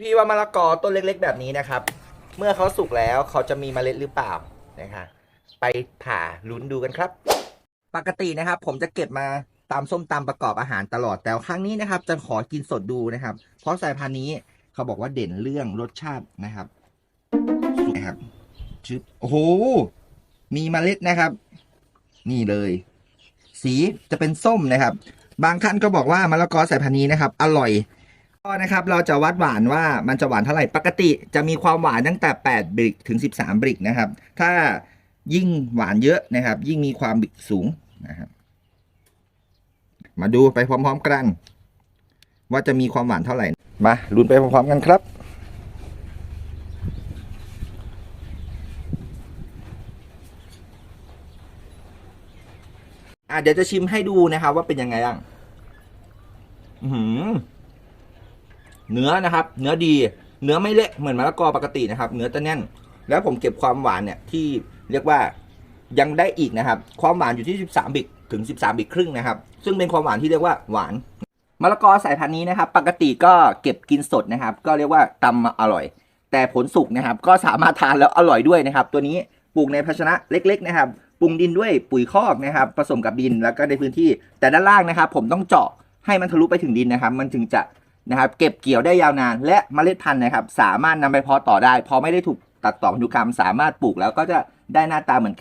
พี่ๆว่ามะละกอต้นเล็กๆ แบบนี้นะครับ เมื่อเขาสุกแล้วเขาจะมีเมล็ดหรือเปล่านะคะไปผ่าลุ้นดูกันครับ ปกตินะครับ ผมจะเก็บมาตามส้มตำประกอบอาหารตลอดแต่ครั้งนี้นะครับ จะขอกินสดดูนะครับ เพราะสายพันธุ์นี้เขาบอกว่าเด่นเรื่องรสชาตินะครับสุกครับชึบโอ้โหมีเมล็ดนะครับ นี่เลย สีจะเป็นส้มนะครับ บางท่านก็บอกว่ามะละกอสายพันธุ์นี้นะครับ อร่อย นะครับเราจะวัดหวานว่ามันจะหวานเท่าไหร่ปกติจะมีความหวานตั้งแต่ 8บริกถึง 13บริกนะครับ ถ้ายิ่งหวานเยอะนะครับ ยิ่งมีความบิกสูงนะครับมาดูไปพร้อม ๆ กัน ว่าจะมีความหวานเท่าไหร่มาลุ้นไปพร้อมๆกันครับอะเดี๋ยวจะชิมให้ดูนะครับว่าเป็นยังไงบ้าง อื้อหือ เนื้อนะครับ เนื้อดีเนื้อไม่เละเหมือนมะละกอปกตินะครับ เนื้อจะแน่น แล้วผมเก็บความหวานเนี่ยที่เรียกว่ายังได้อีกนะครับ ความหวานอยู่ที่ 13 บิกถึง 13 บิกครึ่งนะครับ ซึ่งเป็นความหวานที่เรียกว่าหวานมะละกอสายพันธุ์นี้นะครับ ปกติก็เก็บกินสดนะครับ ก็เรียกว่าตำมาอร่อย แต่ผลสุกนะครับ ก็สามารถทานแล้วอร่อยด้วยนะครับ ตัวนี้ปลูกในภาชนะเล็ก ๆ นะครับปรุงดินด้วยปุ๋ยคอกนะครับ ผสมกับดินแล้วก็ในพื้นที่แต่ด้านล่างนะครับ ผมต้องเจาะให้มันทะลุไปถึงดินนะครับ มันถึงจะ นะครับเก็บเกี่ยวได้ยาวนาน และเมล็ดพันธุ์นะครับสามารถนำไปเพาะต่อได้พอไม่ได้ถูกตัดต่อพันธุกรรม สามารถปลูกแล้วก็จะได้หน้าตาเหมือน